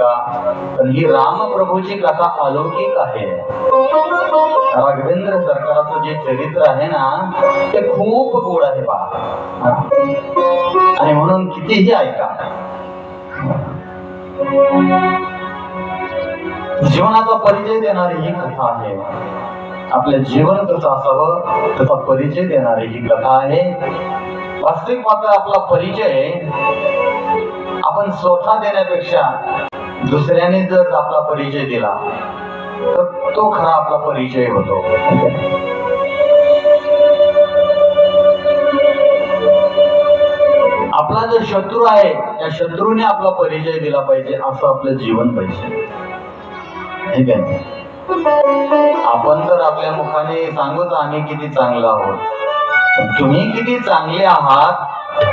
का? तर ही रामप्रभूची कथा अलौकिक आहे. राघवेंद्र सरकाराचं जे चरित्र आहे ना ते खूप गोड आहे पहा. आणि म्हणून कितीही ऐका. जीवनाचा परिचय देणारी ही कथा आहे. आपले जीवन कसं असावं त्याचा परिचय देणारी ही कथा आहे. वास्तविक मात्र आपला परिचय आपण स्वतः देण्यापेक्षा दुसऱ्याने जर आपला परिचय दिला तर तो खरा आपला परिचय होतो. आपला जो शत्रू आहे त्या शत्रूने आपला परिचय दिला पाहिजे असं आपलं जीवन पाहिजे. ठीक आहे? आपण तर आपल्या मुखाने सांगूच आम्ही किती चांगलं आहोत. तुम्ही किती चांगले आहात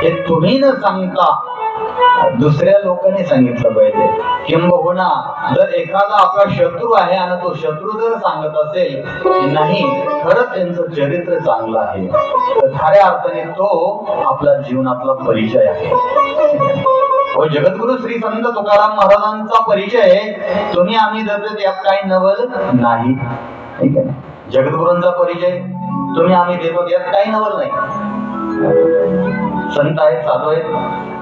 हे तुम्ही न सांगता दुसऱ्या लोकांनी सांगितलं पाहिजे. किंबहुना जर एखादा आपला शत्रू आहे आणि तो शत्रू जर सांगत असेल की नाही खरंच त्यांचं चरित्र चांगलं आहे. तर खऱ्या अर्थाने तो आपला जीवनातला परिचय आहे. हो जगद्गुरु श्री संत तुकाराम महाराजांचा परिचय तुम्ही आम्ही देतो त्यात काही नवल नाही. ठीक आहे? जगद्गुरूंचा परिचय तुम्ही आम्ही देतो त्यात काही नवल नाही. संत आहेत साधू आहेत.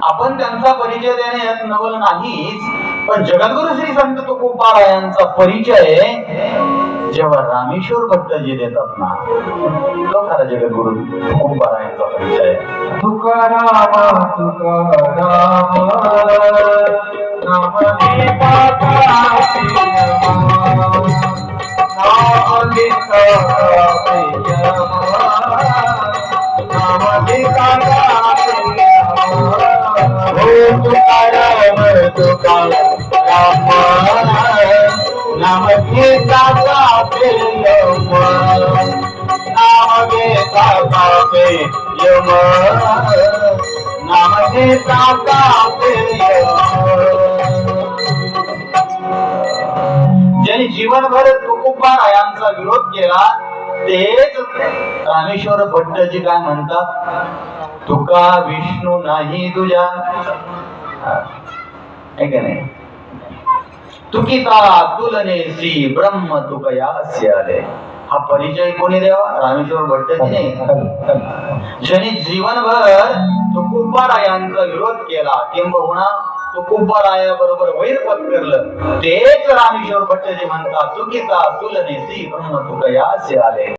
आपण त्यांचा परिचय देण्यात नवल नाहीच पण जगद्गुरु श्री संत तुकोबारायांचा परिचय जेव्हा रामेश्वर भट्टजी देतात ना तो खरा जगद्गुरु तुकोबारायांचा परिचय. तुकाराम तुकाराम नाम तुकाराम तुकाराम नाम गीताचा प्रेम नाम घेता प्रेम नाम घेता ज्यांनी जीवनभर तुकोबारायांचा विरोध केला तेच रामेश्वर भट्टजी काय म्हणतात? तुका विष्णू नाही तुझ्या. हा. नाही? तुकिता तुलनेसी ब्रह्म तुकयास्य आले. हा परिचय कोणी द्यावा? रामेश्वर भट्टजीने ज्यांनी जीवनभर तुकुबारायांचा विरोध केला किंबहुना कुंभराया बरोबर वैर पत्करलं तेच रामेश्वर भट्टजी म्हणतात चुकीचा तुलनेसी ब्रह्म तुकयास्य आले.